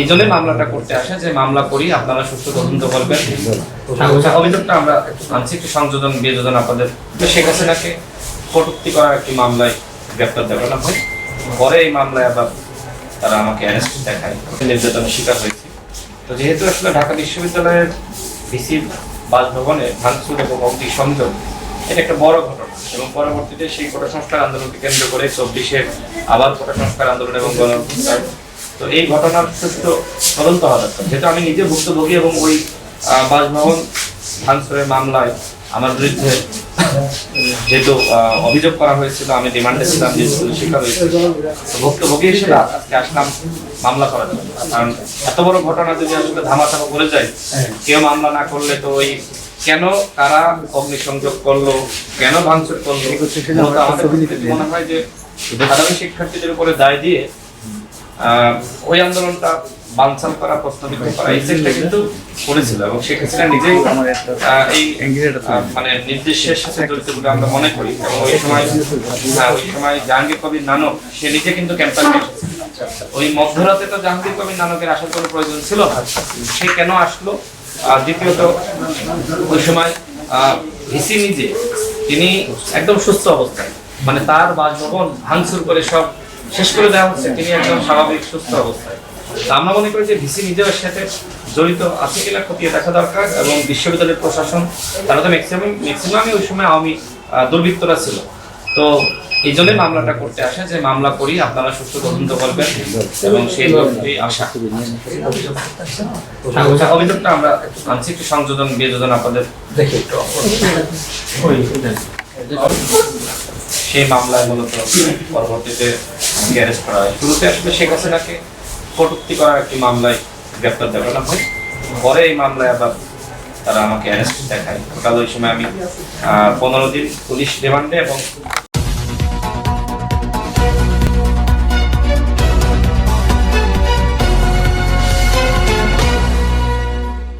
এই জন্যই মামলাটা করতে আসে, যে মামলা করি, আপনারা সুষ্ঠু তদন্ত করবেন। অভিযোগটা আমরা আনছি, একটু সংযোজন, বিয়োজন আপনাদের। শেখ হাসিনাকে কটূক্তি করার একটি মামলায় গ্রেপ্তার দেখানো হয়। পরে এই মামলায় আবার তারা আমাকে অ্যারেস্ট দেখায়। নির্যাতনের শিকার হয়েছি। তো যেহেতু আসলে ঢাকা বিশ্ববিদ্যালয়ের ভিসি বাসভবনে ভাঙচুর এবং অগ্নি সংযোগ, এটা একটা বড় ঘটনা এবং পরবর্তীতে সেই কোটা সংস্কার আন্দোলনকে কেন্দ্র করে চব্বিশে আবার কোটা সংস্কার আন্দোলন এবং গণ তো এই ঘটনার তদন্ত হওয়া দরকার। যেহেতু আমি নিজে ভুক্তভোগী এবং ওই বাসভবন ভাঙচুরের মামলায় আমার বিরুদ্ধে যেহেতু অভিযোগ করা হয়েছিল আমি রিমান্ডে ছিলাম যেহেতু শিকার হয়েছিল তো ভুক্তভোগী হিসেবে আজকে আসলাম মামলা করার জন্য। কারণ এত বড় ঘটনা যদি আসলে ধামাচাপা করে যায় কেউ মামলা না করলে তো ওই কেন কারা অগ্নিসংযোগ করল কেন ভাঙচুর করল আমাদের মনে হয় যে সাধারণ শিক্ষার্থীদের উপরে দায় দিয়ে ওই আন্দোলনটা বানচাল করা প্রশ্নবিদ্ধ করা এই চেষ্টা কিন্তু করেছিল এবং শেখ হাসিনা নিজেই এই মানে নির্দেশের সাথে জড়িত বলে আমরা মনে করি। এবং ওই সময় হ্যাঁ, ওই সময় জাহাঙ্গীর কবির নানক সে নিজে কিন্তু ক্যাম্পাসে ওই মধ্যরাতে তো জাহাঙ্গীর কবির নানকের আসার কোনো প্রয়োজন ছিল সে কেন আসলো? আর দ্বিতীয়ত ওই সময় ভিসি নিজে তিনি একদম সুস্থ অবস্থায়। মানে তার বাসভবন ভাঙচুর করে সব শেষ করে দেওয়া হচ্ছে। তিনি একদম স্বাভাবিক সুস্থ অবস্থায়। আমরা মনে করি যে ভিসি নিজেও এর সাথে জড়িত আছে কিনা খতিয়ে দেখা দরকার এবং বিশ্ববিদ্যালয়ের প্রশাসন তারা তো ম্যাক্সিমাম ম্যাক্সিমামই ওই সময় আওয়ামী দুর্বৃত্তরা ছিল। তো এই জন্যই মামলাটা করতে আসে যে মামলা করি আপনারা সুষ্ঠু তদন্ত করবেন এবং সেই লক্ষ্যেই আশা আচ্ছা, অভিযোগটা আমরা আনছি একটু সংযোজন বিয়োজন আপনাদের দেখি একটু সেই মামলায় মূলত পরবর্তীতে অ্যারেস্ট করা হয়। শুরুতে আসলে শেখ হাসিনাকে কটূক্তি করার একটি মামলায় গ্রেপ্তার দেখানো হয় পরে এই মামলায় আবার তারা আমাকে অ্যারেস্ট দেখায়। টোটাল ওই সময় আমি পনেরো দিন পুলিশ রিমান্ডে এবং